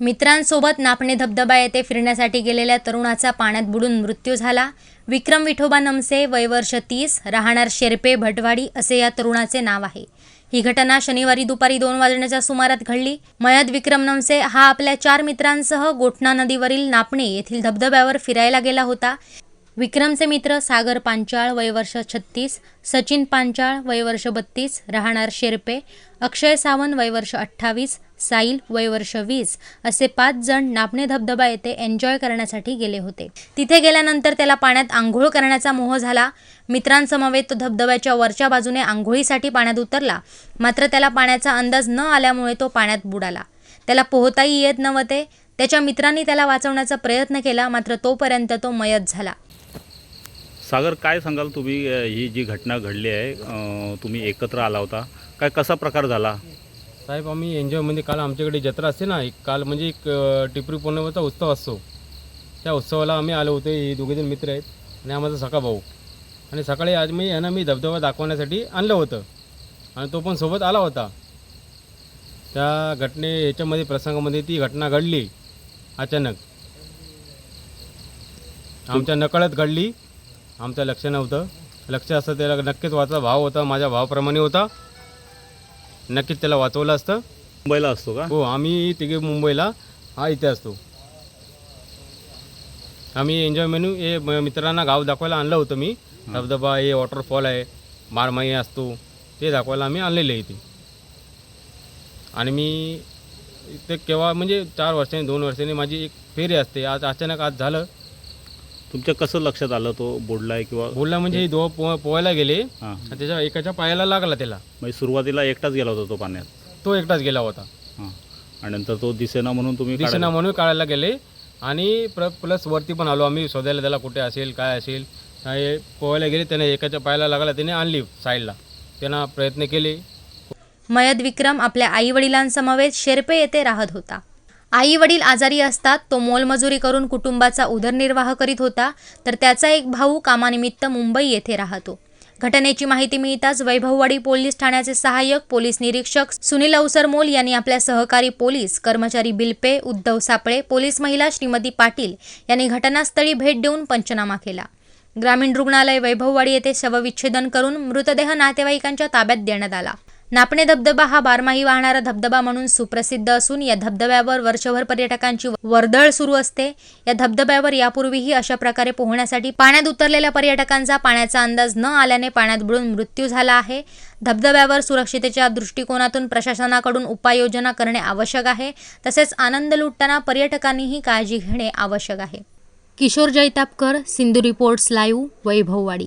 मित्रांसोबत नापणे धबधबा येथे फिरण्यासाठी गेलेल्या तरुणाचा पाण्यात बुडून मृत्यू झाला. विक्रम विठोबा नमसे वयवर्ष तीस राहणार शेरपे भटवाडी असे या तरुणाचे नाव आहे. ही घटना शनिवारी दुपारी दोन वाजण्याच्या सुमारात घडली. मयत विक्रम नमसे हा आपल्या चार मित्रांसह गोठणा नदीवरील नापणे येथील धबधब्यावर फिरायला गेला होता. विक्रमचे मित्र सागर पांचाळ वयवर्ष छत्तीस सचिन पांचाळ वयवर्ष बत्तीस राहणार शेरपे अक्षय सावंत वयवर्ष अठ्ठावीस साईल वयवर्ष वीस असे पाच जण नापणे धबधबा येथे एन्जॉय करण्यासाठी गेले होते. तिथे गेल्यानंतर त्याला पाण्यात आंघोळ करण्याचा मोह झाला. मित्रांसमवेत तो धबधब्याच्या वरच्या बाजूने आंघोळीसाठी पाण्यात उतरला. मात्र त्याला पाण्याचा अंदाज न आल्यामुळे तो पाण्यात बुडाला. त्याला पोहताही येत नव्हते. त्याच्या मित्रांनी त्याला वाचवण्याचा प्रयत्न केला मात्र तोपर्यंत तो मयत झाला. सागर काय सांगाल तुम्ही? ही जी घटना घडली आहे तुम्ही एकत्र आला होता. काय कसा प्रकार झाला? साहेब आम्ही एन्जॉय म्हणजे काल आमच्याकडे जत्रा असते ना एक काल म्हणजे एक टिपरी पौर्णिमेचा उत्सव असतो. त्या उत्सवाला आम्ही आलो होतो हे दोघेजण मित्र आहेत आणि आम्हाला सखा भाऊ. आणि सकाळी आज मी यांना मी धबधबा दाखवण्यासाठी आणलं होतं. आणि तो पण सोबत आला होता. त्या घटने याच्यामध्ये प्रसंगामध्ये ती घटना घडली. अचानक. आमच्या नकळत घडली. आमचं लक्ष नव्हतं. लक्ष असतं त्याला नक्कीच वाचा भाव होता माझ्या भावाप्रमाणे होता. नक्कीच त्याला वाचवलं असतं. मुंबईला असतो का? हो आम्ही तिघे मुंबईला. हा इथे असतो. आम्ही एन्जॉय मेनू हे मित्रांना गाव दाखवायला आणलं होतं मी. धबधबा हे वॉटरफॉल आहे बारमाही असतो. ते दाखवायला आम्ही आणलेले इथे. आणि मी ते केव्हा म्हणजे चार वर्षांनी दोन वर्षांनी माझी एक फेरी असते. आज अचानक आज झालं. तुमच्या कसं लक्षात आलं तो बुडलाय किंवा बोलला म्हणजे दो पो पोहायला गेले. हां. आणि त्याच्या एकाच्या पायाला लागला त्याला. म्हणजे सुरुवातीला एकटाच गेला होता तो पाण्यात? तो एकटाच गेला होता. हां. आणि नंतर तो दिसेना म्हणून तुम्ही दिसेना काढायला- म्हणून काढायला गेले. आणि प्र प्लस वरती पण आलो आम्ही. शोधायला त्याला कुठे असेल काय असेल. काय पोहायला गेले. त्याने एकाच्या पायाला लागला. त्याने आणली साईडला. त्यांना प्रयत्न केले. मयत विक्रम आपल्या आई वडिलांसमवेत येथे राहत होता. आई वडील आजारी असतात तो मोलमजुरी करून कुटुंबाचा उदरनिर्वाह करीत होता तर त्याचा एक भाऊ कामानिमित्त मुंबई येथे राहतो. घटनेची माहिती मिळताच वैभववाडी पोलीस ठाण्याचे सहाय्यक पोलीस निरीक्षक सुनील अवसरमोल यांनी आपल्या सहकारी पोलीस कर्मचारी बिलपे उद्धव सापळे पोलीस महिला श्रीमती पाटील यांनी घटनास्थळी भेट देऊन पंचनामा केला. ग्रामीण रुग्णालय वैभववाडी येथे शवविच्छेदन करून मृतदेह नातेवाईकांच्या ताब्यात देण्यात आला. नापणे धबधबा हा बारमाही वाहणारा धबधबा म्हणून सुप्रसिद्ध असून या धबधब्यावर वर्षभर पर्यटकांची वर्दळ सुरू असते. या धबधब्यावर यापूर्वीही अशा प्रकारे पोहण्यासाठी पाण्यात उतरलेल्या पर्यटकांचा पाण्याचा अंदाज न आल्याने पाण्यात बुडून मृत्यू झाला आहे. धबधब्यावर सुरक्षितेच्या दृष्टिकोनातून प्रशासनाकडून उपाययोजना करणे आवश्यक आहे. तसेच आनंद लुटताना पर्यटकांनीही काळजी घेणे आवश्यक आहे. Kishor Jaitapkar Sindhu reports live Vaibhavwadi.